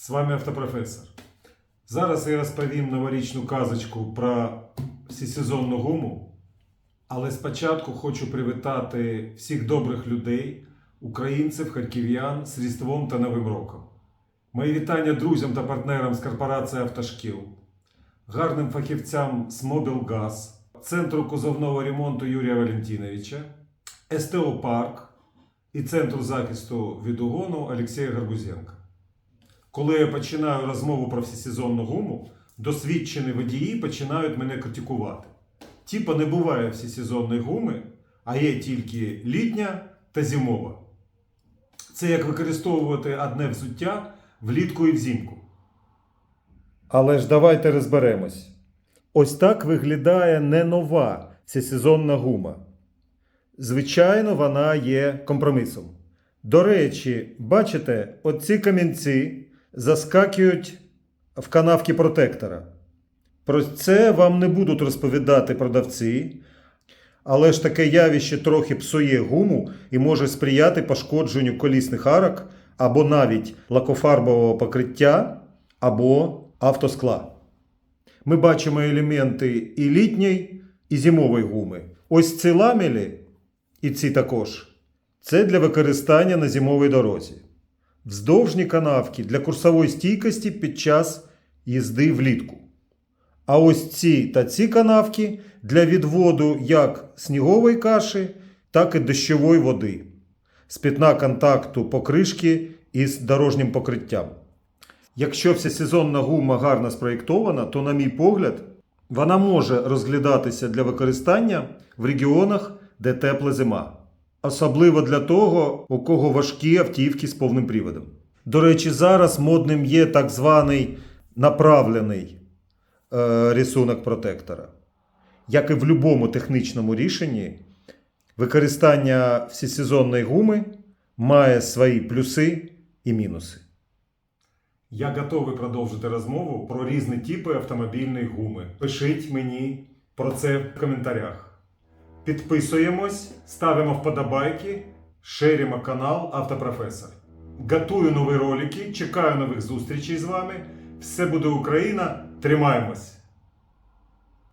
З вами автопрофесор. Зараз я розповім новорічну казочку про всесезонну гуму. Але спочатку хочу привітати всіх добрих людей, українців, харків'ян з Різдвом та Новим роком. Мої вітання друзям та партнерам з корпорації Автошкіл, гарним фахівцям з Мобілгаз, Центру кузовного ремонту Юрія Валентиновича, СТО Парк і Центру захисту від угону Олексія Гарбузенка. Коли я починаю розмову про всесезонну гуму, досвідчені водії починають мене критикувати. Типа не буває всесезонної гуми, а є тільки літня та зимова. Це як використовувати одне взуття влітку і взимку. Але ж давайте розберемось. Ось так виглядає не нова всесезонна гума. Звичайно, вона є компромісом. До речі, бачите, оці камінці заскакують в канавки протектора. Про це вам не будуть розповідати продавці, але ж таке явище трохи псує гуму і може сприяти пошкодженню колісних арок або навіть лакофарбового покриття або автоскла. Ми бачимо елементи і літньої, і зимової гуми. Ось ці ламелі, і ці також, це для використання на зимовій дорозі. Вздовжні канавки для курсової стійкості під час їзди влітку. А ось ці та ці канавки для відводу як снігової каші, так і дощової води з пітна контакту покришки із дорожнім покриттям. Якщо всесезонна гума гарно спроєктована, то, на мій погляд, вона може розглядатися для використання в регіонах, де тепла зима. Особливо для того, у кого важкі автівки з повним приводом. До речі, зараз модним є так званий направлений е, рисунок протектора. Як і в будь-якому технічному рішенні, використання всесезонної гуми має свої плюси і мінуси. Я готовий продовжити розмову про різні типи автомобільної гуми. Пишіть мені про це в коментарях. Підписуємось, ставимо вподобайки, шеримо канал Автопрофесор. Готую нові ролики, чекаю нових зустрічей з вами. Все буде Україна! Тримаємось!